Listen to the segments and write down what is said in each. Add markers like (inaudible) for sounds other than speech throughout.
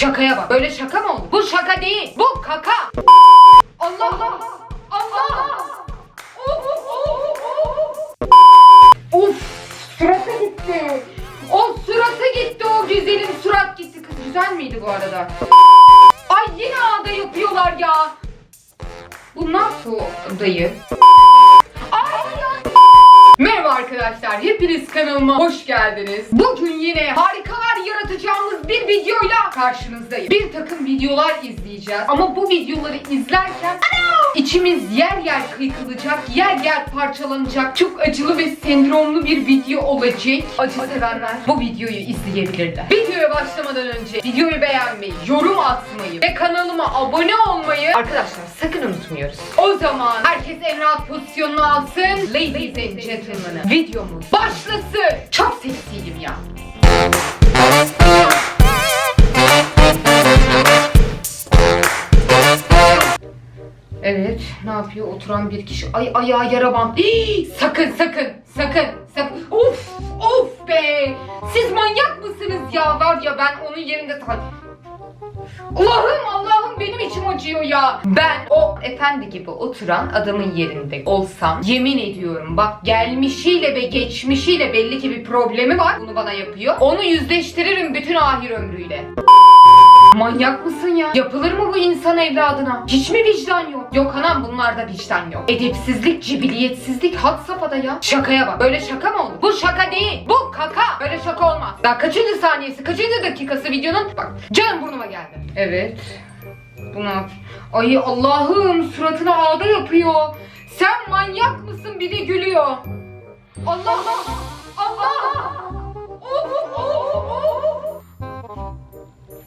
Şakaya bak. Böyle şaka mı olur? Bu şaka değil. Bu kaka. Allah Allah. Allah. Of, of, of. Of suratı gitti. O suratı gitti o güzelim surat gitti. Kız güzel miydi bu arada? Ay yine ağda yapıyorlar ya. Bu nasıl dayı? Merhaba arkadaşlar, hepiniz kanalıma hoş geldiniz. Bugün yine harikalar yaratacağımız bir videoyla karşınızdayım. Bir takım videolar izleyeceğiz ama bu videoları izlerken içimiz yer yer kıykılacak, yer yer parçalanacak, çok acılı ve sendromlu bir video olacak. Acı sevenler bu videoyu izleyebilirler. Videoya başlamadan önce videoyu beğenmeyi, yorum atmayı ve kanalıma abone olmayı arkadaşlar sakın unutmuyoruz. O zaman herkes en rahat pozisyonunu alsın. Ladies and gentlemen, videomuz başlasın. Çok seksiyim ya. Evet, ne yapıyor? Oturan bir kişi. Ay ayağı yara bant. Sakın, sakın, sakın, sakın. Of, of be. Siz manyak mısınız ya? Var ya ben onun yerinde. Allah'ım Allah'ım benim içim acıyor ya. Ben o efendi gibi oturan adamın yerinde olsam yemin ediyorum bak gelmişiyle ve geçmişiyle belli ki bir problemi var. Bunu bana yapıyor. Onu yüzleştiririm bütün ahir ömrüyle. Manyak mısın ya? Yapılır mı bu insan evladına? Hiç mi vicdan yok? Yok anam bunlarda vicdan yok. Edepsizlik, cibiliyetsizlik had safhada ya. Şakaya bak. Böyle şaka mı olur? Bu şaka değil. Bu kaka. Böyle şaka olmaz. Daha kaçıncı saniyesi, kaçıncı dakikası videonun? Bak canım burnuma geldi. Evet. Bu ne yap- Ay Allah'ım suratına ağda yapıyor. Sen manyak mısın bir de gülüyor. Allah Allah.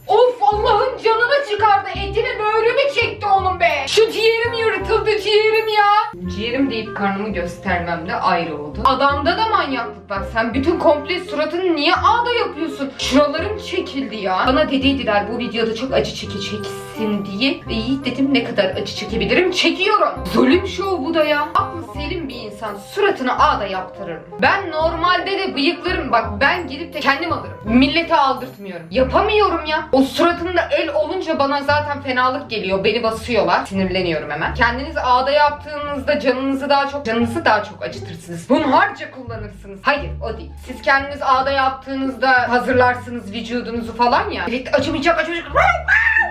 Of, of, Allah'ım canını çıkardı. Etini böğrümü çekti onun be. Şu ciğerim yırtıldı ciğerim ya. Ciğerim deyip karnımı göstermem de ayrı oldu. Adamda da manyaklık var. Sen bütün komple suratını niye ağda yapıyorsun? Şuralarım çekildi ya. Bana dediydiler bu videoda çok acı çekeceksin diye. Ve dedim ne kadar acı çekebilirim. Çekiyorum. Zulüm şov bu da ya. Aklı selim bir insan suratını ağda yaptırır. mı? Ben normalde de bıyıklarım bak ben gidip de kendim alırım. Millete aldırtmıyorum. Yapamıyorum ya. O suratımda el olunca bana zaten fenalık geliyor. Beni basıyorlar. Sinirleniyorum hemen. Kendiniz ağda yaptığınızda canınızı daha çok canınızı daha çok acıtırsınız. Bunu harca kullanırsınız. Hayır o değil. Siz kendiniz ağda yaptığınızda hazırlarsınız vücudunuzu falan ya. Evet acımayacak acımayacak.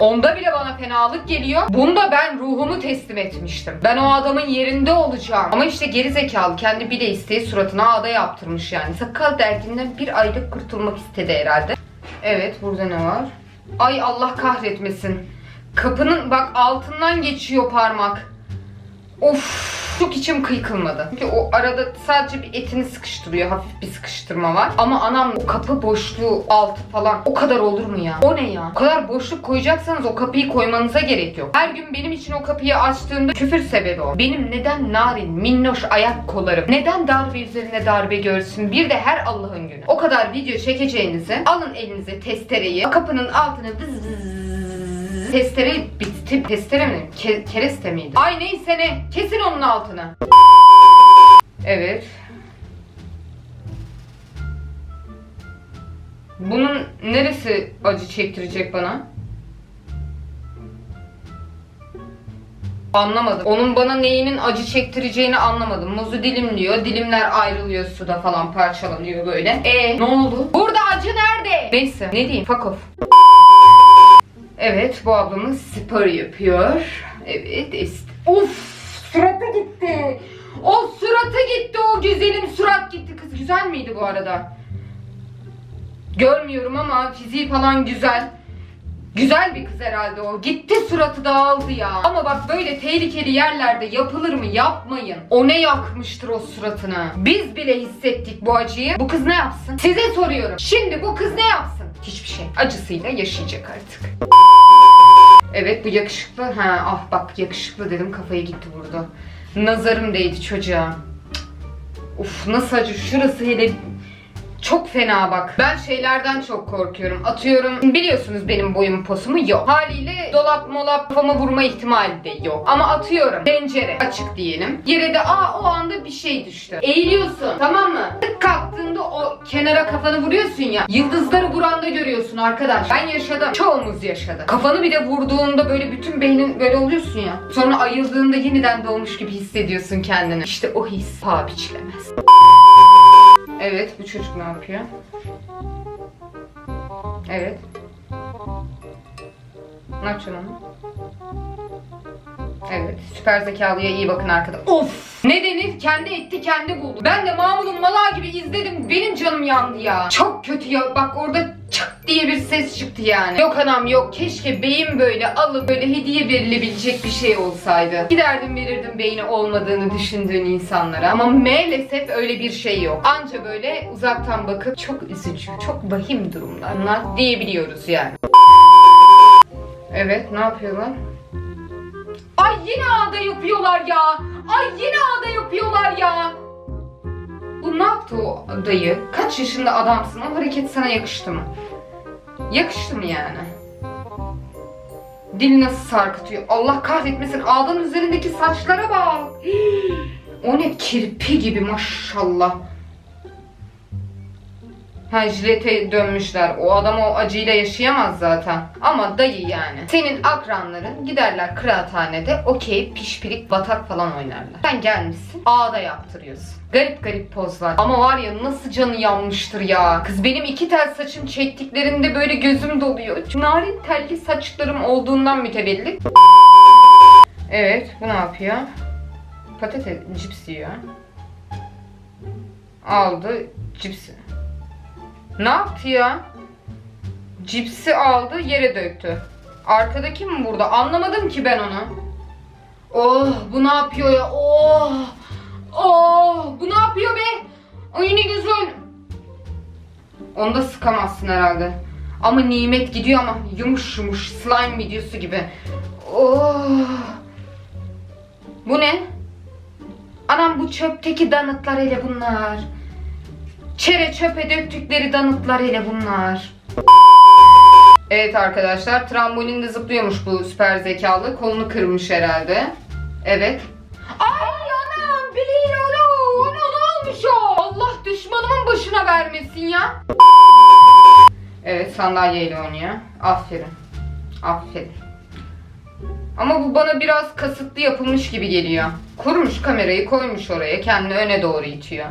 Onda bile bana fenalık geliyor. Bunda ben ruhumu teslim etmiştim. Ben o adamın yerinde olacağım. Ama işte geri zekalı kendi bile isteği suratına ağda yaptırmış yani. Sakal derdinden bir aylık kurtulmak istedi herhalde. Evet burada ne var? Ay Allah kahretmesin. Kapının bak altından geçiyor parmak. Of çok içim kıykılmadı. Çünkü o arada sadece bir etini sıkıştırıyor. Hafif bir sıkıştırma var. Ama anam o kapı boşluğu altı falan o kadar olur mu ya? O ne ya? O kadar boşluk koyacaksanız o kapıyı koymanıza gerek yok. Her gün benim için o kapıyı açtığımda küfür sebebi o. Benim neden narin, minnoş ayak kollarım neden darbe üzerine darbe görsün? Bir de her Allah'ın günü. O kadar video çekeceğinizi alın elinize testereyi kapının altına vız vız vız Testere bitti. Testere mi? Ke- kereste miydi? Ay neyse ne. Kesin onun altına. Evet. Bunun neresi acı çektirecek bana? Anlamadım. Onun bana neyinin acı çektireceğini anlamadım. Muzu dilimliyor. Dilimler ayrılıyor suda falan parçalanıyor böyle. E ne oldu? Burada acı nerede? Neyse ne diyeyim? Fuck off. Evet bu ablamız spor yapıyor. Evet. est- Of suratı gitti. O suratı gitti o güzelim surat gitti. Kız güzel miydi bu arada? Görmüyorum ama fiziği falan güzel. Güzel bir kız herhalde o. Gitti suratı dağıldı ya. Ama bak böyle tehlikeli yerlerde yapılır mı? Yapmayın. O ne yakmıştır o suratını? Biz bile hissettik bu acıyı. Bu kız ne yapsın? Size soruyorum. Şimdi bu kız ne yapsın? Hiçbir şey. Acısıyla yaşayacak artık. Evet bu yakışıklı. Ha ah bak yakışıklı dedim kafayı gitti burada. Nazarım değdi çocuğa. Uf nasıl acı şurası hele Çok fena bak. Ben şeylerden çok korkuyorum. Atıyorum biliyorsunuz benim boyum posumu yok. Haliyle dolap molap kafama vurma ihtimali de yok. Ama atıyorum pencere açık diyelim. Yere de aa o anda bir şey düştü. Eğiliyorsun tamam mı? Tık kalktığında o kenara kafanı vuruyorsun ya. Yıldızları vuranda görüyorsun arkadaş. Ben yaşadım. Çoğumuz yaşadı. Kafanı bir de vurduğunda böyle bütün beynin böyle oluyorsun ya. Sonra ayıldığında yeniden doğmuş gibi hissediyorsun kendini. İşte o his paha biçilemez. Evet bu çocuk ne yapıyor? Evet. Ne yapacaksın onu? Evet. Süper zekalıya iyi bakın arkada. Of! Ne denir? Kendi etti kendi buldu. Ben de Mahmut'un mala gibi izledim. Benim canım yandı ya. Çok kötü ya. Bak orada diye bir ses çıktı yani. Yok anam yok. Keşke beyin böyle alıp böyle hediye verilebilecek bir şey olsaydı. Giderdim verirdim beyni olmadığını düşündüğün insanlara. Ama maalesef öyle bir şey yok. Anca böyle uzaktan bakıp çok üzücü, çok vahim durumlar bunlar diyebiliyoruz yani. Evet ne yapıyorlar? Ay yine ağda yapıyorlar ya. Ay yine ağda yapıyorlar ya. Bu ne yaptı o dayı? Kaç yaşında adamsın? O hareket sana yakıştı mı? Yakıştı mı yani? Dil nasıl sarkıtıyor? Allah kahretmesin. Ağdanın üzerindeki saçlara bak. (gasps) O ne kirpi gibi maşallah. Ha jilete dönmüşler. O adam o acıyla yaşayamaz zaten. Ama dayı yani. Senin akranların giderler kıraathanede okey pişpirik batak falan oynarlar. Sen gelmişsin ağda yaptırıyorsun. Garip garip pozlar. Ama var ya nasıl canı yanmıştır ya. Kız benim iki tel saçım çektiklerinde böyle gözüm doluyor. Narin telli saçlarım olduğundan mütevellit. Evet bu ne yapıyor? Patates cips yiyor. Aldı cipsi. Ne yaptı ya? Cipsi aldı yere döktü. Arkadaki mi burada? Anlamadım ki ben onu. Oh bu ne yapıyor ya? Oh. Oh bu ne yapıyor be? Ay ne güzel. Onu da sıkamazsın herhalde. Ama nimet gidiyor ama yumuş yumuş slime videosu gibi. Oh. Bu ne? Anam bu çöpteki danıtlar hele bunlar. Çere çöpe döktükleri danıtlar hele bunlar. Evet arkadaşlar trambolinde zıplıyormuş bu süper zekalı. Kolunu kırmış herhalde. Evet. Ay anam bileğin onu. Onu olmuş o? Allah düşmanımın başına vermesin ya. Evet sandalyeyle oynuyor. Aferin. Aferin. Ama bu bana biraz kasıtlı yapılmış gibi geliyor. Kurmuş kamerayı koymuş oraya kendini öne doğru itiyor.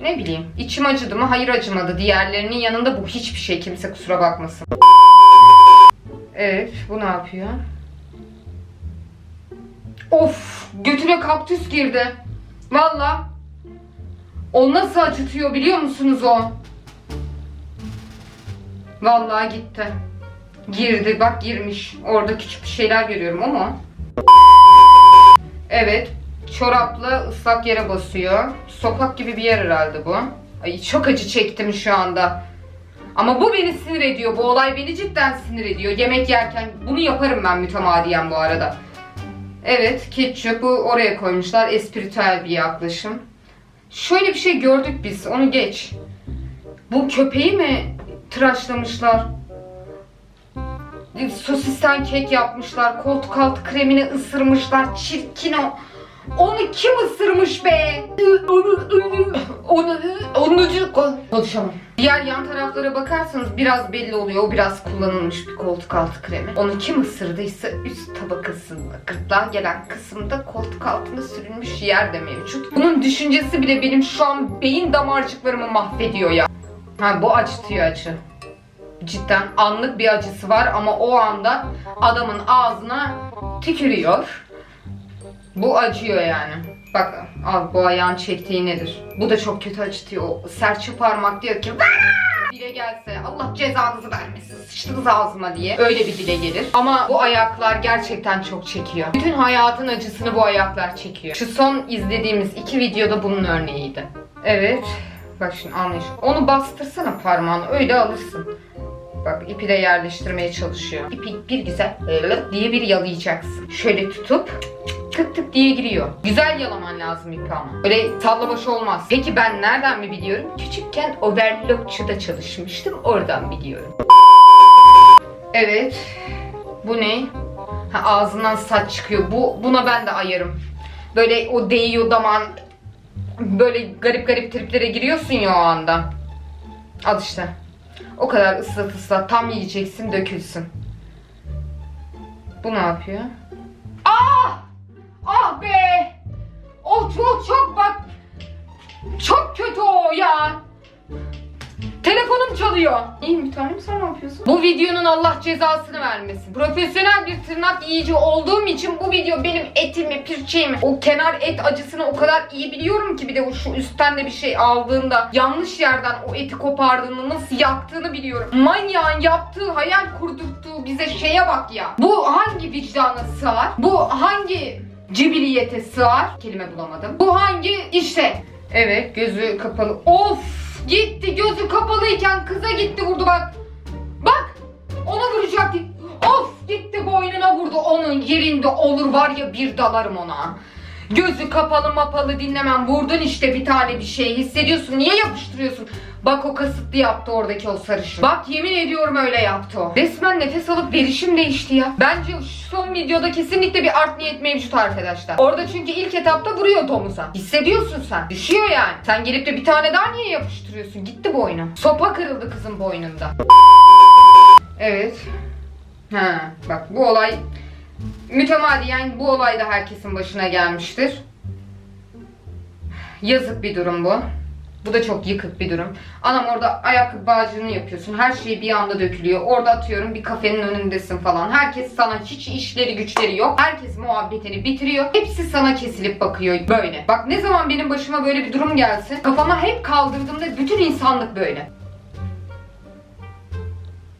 Ne bileyim içim acıdı mı? Hayır acımadı. Diğerlerinin yanında bu hiçbir şey kimse kusura bakmasın. Evet bu ne yapıyor? Of götüne kaktüs girdi. Valla. O nasıl acıtıyor biliyor musunuz o? Vallahi gitti. Girdi bak girmiş. Orada küçük bir şeyler görüyorum ama. Evet. Çorapla ıslak yere basıyor. Sokak gibi bir yer herhalde bu. Ay çok acı çektim şu anda. Ama bu beni sinir ediyor. Bu olay beni cidden sinir ediyor. Yemek yerken bunu yaparım ben mütemadiyen bu arada. Evet, ketçapı oraya koymuşlar. Espiritüel bir yaklaşım. Şöyle bir şey gördük biz. Onu geç. Bu köpeği mi tıraşlamışlar? Sosisten kek yapmışlar. Koltuk altı kremini ısırmışlar. Çirkin o. Onu kim ısırmış be? Onu, onu, onu, onu, konuşamam. Diğer yan taraflara bakarsanız biraz belli oluyor. O biraz kullanılmış bir koltuk altı kremi. Onu kim ısırdıysa üst tabakasında, gırtlağa gelen kısımda koltuk altında sürülmüş yer de mevcut. Bunun düşüncesi bile benim şu an beyin damarcıklarımı mahvediyor ya. Ha bu acıtıyor acı. Cidden anlık bir acısı var ama o anda adamın ağzına tükürüyor. Bu acıyor yani. Bak al bu ayağın çektiği nedir? Bu da çok kötü acıtıyor. O serçe parmak diyor ki "Vaa!" dile gelse Allah cezanızı vermesin sıçtınız ağzıma diye öyle bir dile gelir. Ama bu ayaklar gerçekten çok çekiyor. Bütün hayatın acısını bu ayaklar çekiyor. Şu son izlediğimiz iki videoda bunun örneğiydi. Evet. Bak şimdi anlayış. Onu bastırsana parmağını öyle alırsın. Bak ipi de yerleştirmeye çalışıyor. İpi bir güzel diye bir yalayacaksın. Şöyle tutup tık tık diye giriyor. Güzel yalaman lazım ipi ama. Öyle salla başı olmaz. Peki ben nereden mi biliyorum? Küçükken overlockçuda çalışmıştım. Oradan biliyorum. Evet. Bu ne? Ha, ağzından saç çıkıyor. Bu buna ben de ayarım. Böyle o değiyor daman böyle garip garip triplere giriyorsun ya o anda. Al işte. O kadar ıslat ıslat tam yiyeceksin dökülsün. Bu ne yapıyor? Ah! Be! O çok çok bak çok kötü o ya. Telefonum çalıyor. İyi bir tanem sen ne yapıyorsun? Bu videonun Allah cezasını vermesin. Profesyonel bir tırnak yiyici olduğum için bu video benim etimi, pirçeğimi, o kenar et acısını o kadar iyi biliyorum ki bir de o şu üstten de bir şey aldığında yanlış yerden o eti kopardığını nasıl yaktığını biliyorum. Manyağın yaptığı, hayal kurdurttuğu bize şeye bak ya. Bu hangi vicdana sığar? Bu hangi cibiliyete sığar? Kelime bulamadım. Bu hangi işte Evet gözü kapalı. Of gitti gözü kapalıyken kıza gitti vurdu bak. Bak ona vuracaktı. Of gitti boynuna vurdu onun yerinde olur var ya bir dalarım ona. Gözü kapalı mapalı dinlemem vurdun işte bir tane bir şey hissediyorsun niye yapıştırıyorsun? Bak o kasıtlı yaptı oradaki o sarışın. Bak yemin ediyorum öyle yaptı o. Resmen nefes alıp verişim değişti ya. Bence şu son videoda kesinlikle bir art niyet mevcut arkadaşlar. Orada çünkü ilk etapta vuruyor domuza. Hissediyorsun sen. Düşüyor yani. Sen gelip de bir tane daha niye yapıştırıyorsun? Gitti boynu. Sopa kırıldı kızın boynunda. Evet. Ha, bak bu olay mütemadiyen bu olay da herkesin başına gelmiştir. Yazık bir durum bu. Bu da çok yıkık bir durum. Anam orada ayakkabı bağcığını yapıyorsun. Her şey bir anda dökülüyor. Orada atıyorum bir kafenin önündesin falan. Herkes sana hiç işleri güçleri yok. Herkes muhabbetini bitiriyor. Hepsi sana kesilip bakıyor böyle. Bak ne zaman benim başıma böyle bir durum gelsin. Kafama hep kaldırdığımda bütün insanlık böyle.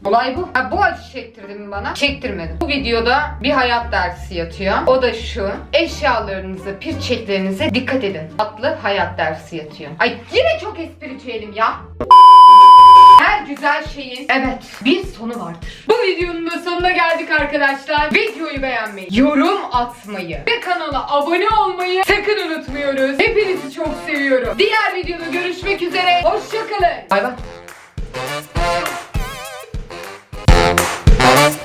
Olay bu. Ha, bu acı çektirdi mi bana? Çektirmedi. Bu videoda bir hayat dersi yatıyor. O da şu. Eşyalarınıza, pirçeklerinize dikkat edin. Adlı hayat dersi yatıyor. Ay yine çok espritüelim ya. Her güzel şeyin evet bir sonu vardır. Bu videonun da sonuna geldik arkadaşlar. Videoyu beğenmeyi, yorum atmayı ve kanala abone olmayı sakın unutmuyoruz. Hepinizi çok seviyorum. Diğer videoda görüşmek üzere. Hoşçakalın. Bay bay. Bye.